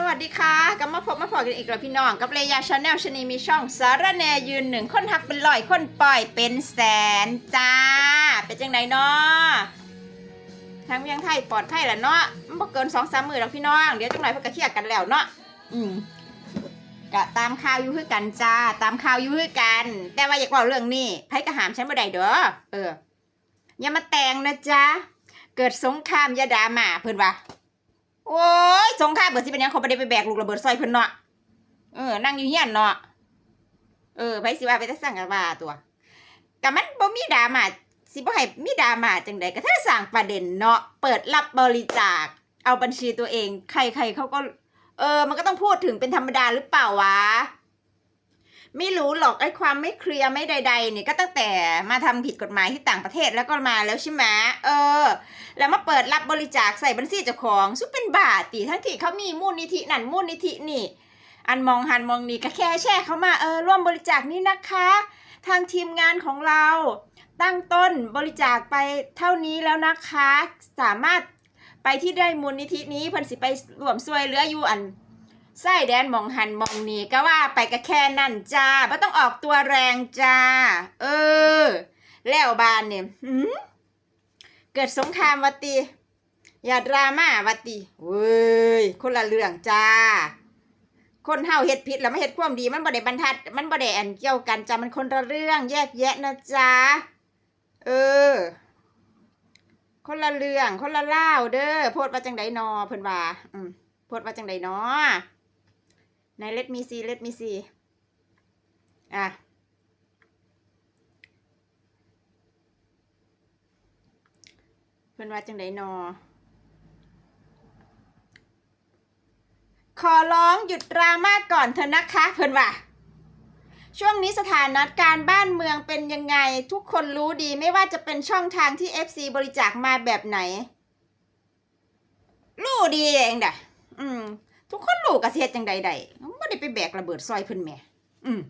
สวัสดีค่ะกลับมาพบมาพอกันอีกแล้วพี่น้อง กับเลยาชาแนลชนีมีช่องสารแนยืนหนึ่งคนทักเป็นรอยคนปล่อยเป็นแสนจ้า เป็นจังไดเนาะทางเวียงไทยปลอดภัยแหละเนาะมันบ่เกินสองสามมือแล้วพี่น้อง เดี๋ยวจังไรเพิ่นก็เคลียกันแล้วเนาะอืมกะตามข่าวอยู่คือกันจ้า ตามข่าวอยู่คือกัน แต่ว่าอยากบอกเรื่องนี้ไผกระหามฉันบ่ได้เด้อเอออย่ามาแต่งนะจ๊ะเกิดสงครามอยาดามาเพิ่อนว่า โอ้ยสงค่าเบิดสิเป็นยังเขาไปได้ไปแบกลูกระเบิดซอยเพิ่นเนาะเออนั่งอยู่เฮียนเนาะเออไผสิว่าไปแต่สั่งกันว่าตัวก็มันบ่มีดราม่าสิบ่ให้มีดราม่าจังไดก็ถ้าสร้างประเด็นเนาะเปิดรับบริจาค เอาบัญชีตัวเอง ใครๆเขาก็ เออ มันก็ต้องพูดถึงเป็นธรรมดาหรือเปล่าวะ ไม่รู้หรอกไอ้ความไม่เคลียร์ไม่ใด ๆ เนี่ยก็ตั้งแต่มาทำผิดกฎหมายที่ต่างประเทศแล้วก็มาแล้วใช่ไหมเออ แล้วมาเปิดรับบริจาคใส่บัญชีเจ้าของซุปเป็นบาทตีทั้งที่เขามีมูลนิธินั่นมูลนิธินี่ อันมองหันมองนี่ก็แค่แช่เขามาเออร่วมบริจาคนี่นะคะ ทางทีมงานของเราตั้งต้นบริจาคไปเท่านี้แล้วนะคะ สามารถไปที่ได้มูลนิธินี้เพิ่นสิไปรวมช่วยเหลืออยู่อัน ไส้แดนมองหันมองนี่ก็ว่าไปก็แค่นั่นจ้าไม่ต้องออกตัวแรงจ้า เออ แล้วบานเนี่ยเกิดสงครามวัตีอย่าดราม่าวัตีเว้ยคนละเรื่องจ้า คนเฮาเฮ็ดผิดแล้วไม่เฮ็ดความดีมันบ่ได้บรรทัด มันบ่ได้อันเกี่ยวกันจ้ามันคนละเรื่องแยกแยะนะจ้าเออ คนละเรื่องคนละเล่าเด้อโพดว่าจังไดนอเพิ่นว่าอืมโพดว่าจังไดนอ ในเลดมีซีเลดมีซีอะเพิ่อนว่าจังไดนอ ขอร้องหยุดดราม่าก่อนเถอะนะคะ เพิ่อนว่าช่วงนี้สถานะการบ้านเมืองเป็นยังไง ทุกคนรู้ดีไม่ว่าจะเป็นช่องทางที่ FC บริจาคมาแบบไหน รู้ดีเองด่ะอืม ทุกคนรู้กระเทียจังใดใดไม่ได้ไปแบกระเบิดซอยเพิ่นแม่ อืม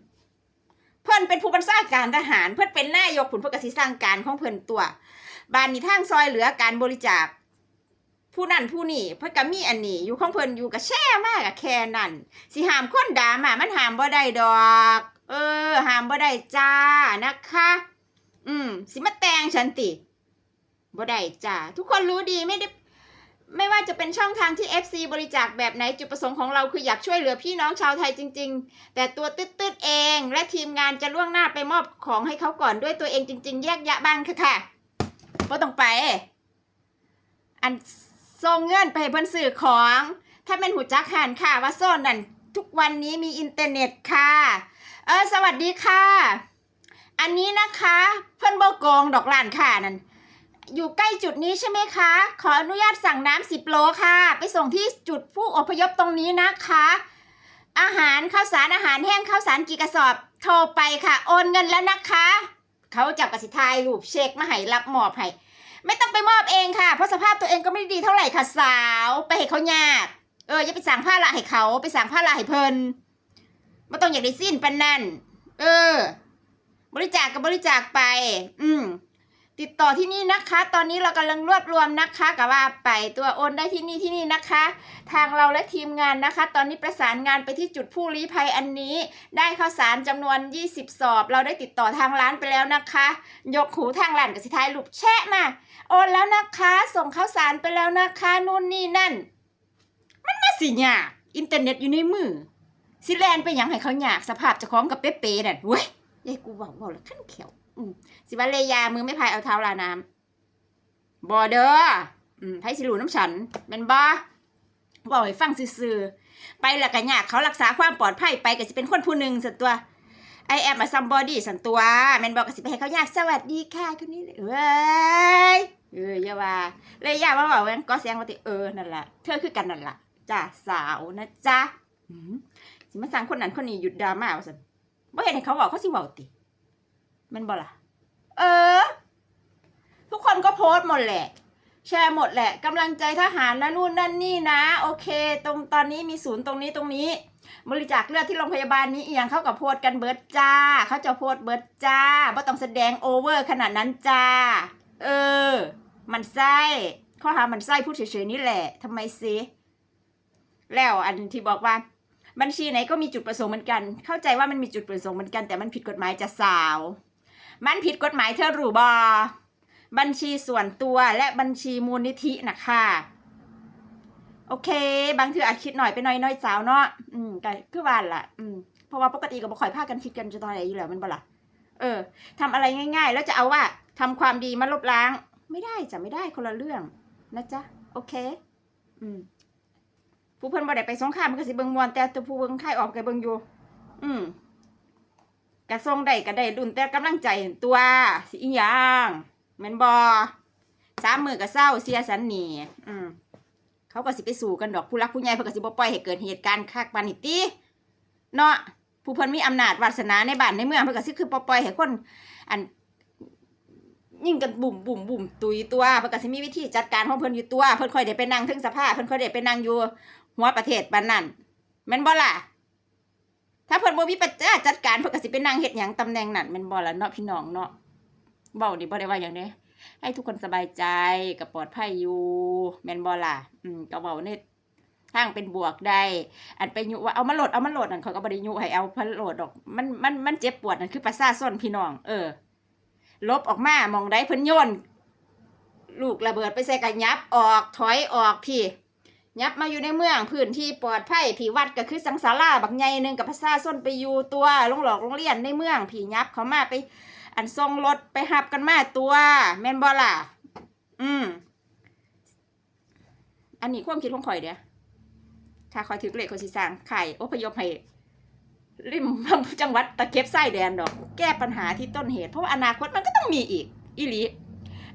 เพิ่นเป็นผู้บัญชาการทหาร เพิ่นเป็นนายกผุนเพิ่นกสิสร้างการของเพิ่นตัวบ้านนี้ทางซอยเหลือการบริจาค ผู้นั่นผู้นี่เพิ่นก็มีอันนี้ อยู่ของเพิ่นอยู่ก็แช่มากอะแค่นั้นสิหามคนด่ามามันหามบ่ได้ดอก เออหามบ่ได้จ้านะคะ อืม สิมาแต่งฉันติบ่ได้จ้าทุกคนรู้ดีไม่ได้ ไม่ว่าจะเป็นช่องทางที่ FC บริจาคแบบไหนจุดประสงค์ของเราคืออยากช่วยเหลือพี่น้องชาวไทยจริง ๆ แต่ตัวตืดๆเอง และทีมงานจะล่วงหน้าไปมอบของให้เขาก่อนด้วยตัวเองจริง ๆ แยกยะบ้างค่ะค่ะบ่ต้องไป อันส่งเงินไปให้เพิ่นซื้อของ ถ้าเป็นหูจักหันค่ะ ว่าโซนนั่นทุกวันนี้มีอินเทอร์เน็ตค่ะ เออ สวัสดีค่ะ อันนี้นะคะ เพิ่นบ่โกงดอกล้านค่ะนั่น อยู่ใกล้จุดนี้ใช่ไหมคะ ขออนุญาตสั่งน้ำสิบโลค่ะ ไปส่งที่จุดผู้อพยพตรงนี้นะคะ อาหารข้าวสารอาหารแห้งข้าวสารกี่กระสอบ โทรไปค่ะ โอนเงินแล้วนะคะ เขาจับกระสิทายรูปเช็คมาให้รับมอบให้ไม่ต้องไปมอบเองค่ะ เพราะสภาพตัวเองก็ไม่ดีเท่าไหร่ค่ะสาว ไปให้เขายาก เอออย่าไปสั่งผ้าละให้เขาไปสั่งผ้าละให้เพิ่นไม่ต้องอยากได้สิ้นปันนั่น เออ บริจาคกับบริจาคไป อืม ติดต่อที่นี่นะคะ ตอนนี้เรากำลังรวบรวมนะคะกับว่าไปตัวโอนได้ที่นี่ที่นี่นะคะ ทางเราและทีมงานนะคะ ตอนนี้ประสานงานไปที่จุดผู้ลี้ภัยอันนี้ ได้ข้าวสารจำนวน 20 สอบ เราได้ติดต่อทางร้านไปแล้วนะคะ ยกหูทางร้านกับสิท้ายลูกแชะมาโอนแล้วนะคะ ส่งข้าวสารไปแล้วนะคะนู่นนี่นั่น มันมาสิยากอินเทอร์เน็ตอยู่ในมือสิแลนไปยังให้เขายากสภาพจะคล้องกับเป๊ะๆนั่นเว้ย ยายกูบอกบอกแล้วขั้นเขียว อืมสิว่าเลยามือไม่พายเอาเท้าลาน้ำบอเด้ออืมไผสิรูน้ำฉันเป็นบ่บอกให้ฟังซื่อๆไปล้วก็ยากเขารักษาความปลอดภัยไปก็สิเป็นคนผู้หนึ่งสันตัวไอแอมอะซัมบอดี้สันตัวแมนบอกก็สิไปให้เขายากสวัสดีค่ะคนนี้เลยเว้ยเอออย่าว่า เลยอยาว่าบอกว่าก็เสียงว่าติเออนั่นแหละเธอคือกันนั่นแหละจ้าสาวนะจ๊ะสิมาสั่งคนนั้นคนนี้หยุดดราม่าว่าสัน บ่เห็นให้เขาบอกเขาสิเว้าติมันบ่ล่ะ เออ ทุกคนก็โพสต์หมดแหละ แชร์หมดแหละกำลังใจทหารนะนู่นนั่นนี่นะ โอเค ตรงตอนนี้มีศูนย์ตรงนี้ตรงนี้ บริจาคเลือดที่โรงพยาบาลนี้เอียงเข้ากับโพสต์กันเบิร์ดจ้า เขาจะโพสต์เบิร์ดจ้าไม่ต้องแสดงโอเวอร์ขนาดนั้นจ้า เออ มันไส้ข้อหามันไส้พูดเฉยๆนี่แหละทำไมซิแล้วอันที่บอกว่า บัญชีไหนก็มีจุดประสงค์เหมือนกัน เข้าใจว่ามันมีจุดประสงค์เหมือนกัน แต่มันผิดกฎหมายจะสาว มันผิดกฎหมายเธอรู้บอบัญชีส่วนตัวและบัญชีมูลนิธินะคะโอเค บางทีอาจคิดหน่อยไปหน่อยน้อยสาวเนาะอืมก็คือว่าล่ะ อืมเพราะว่าปกติก็บ่ค่อยพากันคิดกันจะตอนไหนอยู่แล้วมันบ่ล่ะเออทำอะไรง่าย ๆ แล้วจะเอาว่าทำความดีมาลบล้าง ไม่ได้จะไม่ได้คนละเรื่องนะจ๊ะ โอเค อืม ผู้เพิ่นบ่ได้ไปสงครามันก็สิเบิ่งมวนแต่ตัวผู้เบิ่งค่ออกก็เบิ่งอยู่ อืมกระทรงได้ก็ได้ดุนแต่กำลังใจตัวสิอีหยังแม่นบ่สามมือก็เศร้าเสียสันนี่อืมเขาก็สิไปสู่กันดอกผู้รักผู้ใหญ่เพิ่นก็สิบ่ปล่อยให้เกิดเหตุการณ์คักปานนี้ติเนาะผู้เพิ่นมีอำนาจวาสนาในบ้านในเมืองเพิ่นก็สิคือบ่ปล่อยให้คน อันยิ่งกันบุ่มบุ่มบุ่มตุยตัวเพิ่นก็สิมีวิธีจัดการของเพิ่นอยู่ตัว เพิ่นค่อยได้ไปนั่งถึงสภาเพิ่นค่อยได้ไปนั่งอยู่ หัวประเทศปานนั้นแม่นบ่ล่ะถ้าเพิ่นบ่มีปัญญาจัดการเพิ่นก็สิไปนั่งเฮ็ดหยังตำแหน่งนั้นแม่นบ่ล่ะเนาะพี่น้องเนาะเว้านี่บ่ได้ว่าหยังเด้ให้ทุกคนสบายใจก็ปลอดภัยอยู่แม่นบ่ล่ะอืมก็เว้าในทางเป็นบวกได้ อันไปยุว่าเอามาโหลดเอามาโหลดนั่นเขาก็บ่ได้ยุให้เอาพันโหลดดอกมันมันมันเจ็บปวดนั่นคือประสาทส้นพี่น้อง เออ ลบออกมามองได้เพิ่นโยนลูกระเบิดไปใส่กันยับออกถอยออกพี่ ยับมาอยู่ในเมืองพื้นที่ปลอดภัยผีวัดก็คือสังสาราบักใหญ่หนึ่งกับพระซาส้นไปอยู่ตัวลงหลอกโรงเรียนในเมืองผียับเขามาไป อันทรงรถไปหับกันมาตัวแมนบ่ล่ะ อืม อันนี้ความคิดของข่อยเด้อถ้าข่อยถือเลขข่อยสิสางไข่อพยพให้ริมจังหวัดตะเก็บไส้แดนดอก แก้ปัญหาที่ต้นเหตุ เพราะว่าอนาคตมันก็ต้องมีอีก อีหลี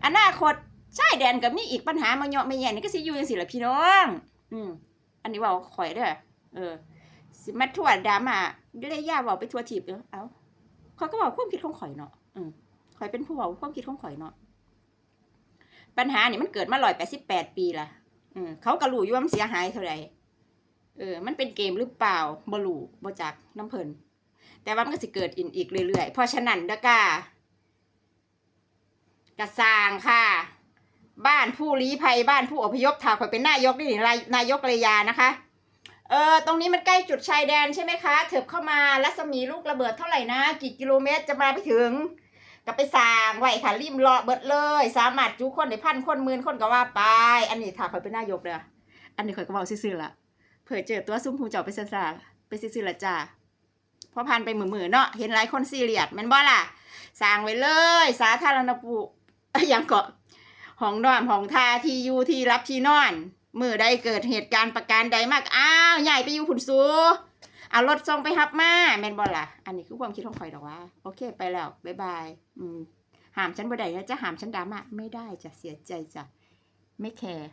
อนาคต ชายแดนก็มีอีกปัญหามาเนาะไม่แย่นี่ก็สิอยู่จังซี่ล่ะพี่น้อง อืมอันนี้ว้าข่อยเด้อเออ สิมาทั่วดราม่าเลยย่าเว้าไปทั่วทีบเด้อเอ้าข่อยก็เว้าความคิดของข่อยเนาะอืมข่อยเป็นผู้เว้าความคิดของข่อยเนาะปัญหานี่มันเกิดมา188ปีละอืมเขากรู้อยู่ว่ามันเสียหายเท่าใดเออ มันเป็นเกมหรือเปล่าบ่รู้บ่จักน้ำเพลินแต่ว่ามันก็สิเกิดอีกอีกเรื่อยๆเพราะฉะนั้นเด้อกะกระสร้างค่ะ บ้านผู้ลี้ภัยบ้านผู้อพยพถ้าข่อยเป็นนายกนี่นายนายกระยานะคะเออตรงนี้มันใกล้จุดชายแดนใช่ไหมคะเถิบเข้ามารัศมีลูกระเบิดเท่าไหร่นะ กี่กิโลเมตรจะมาไปถึงก็ไปสร้างไว้ค่ะริมเลาะเบิดเลย สามารถจุคนได้พันคนหมื่นคนก็ว่าไป อันนี้ถ้าข่อยเป็นนายกเด้ออันนี้ข่อยก็เว้าซื่อๆละเผื่อเจอตัวซุ่มหูเจ้าไปซ่าๆไปซื่อๆละจ้าพอผ่านไปมือๆเนาะเห็นหลายคนซีเรียสม่นบ่ล่ะสร้างไว้เลย สาธารณปุอย่างก็ ห้องนอนห้องทาที่อยู่ที่รับที่นอนมือใดเกิดเหตุการณ์ประการใดมากอ้าวใหญ่ไปอยู่ผุนสูเอารถส่งไปฮับมาแมนบอลล่ะ อันนี้คือความคิดของข่อยดอกว่า โอเคไปแล้วบ๊ายบายอืมหามฉันบ่ได้นะจะหามฉันดราม่าไม่ได้จะเสียใจจะไม่แคร์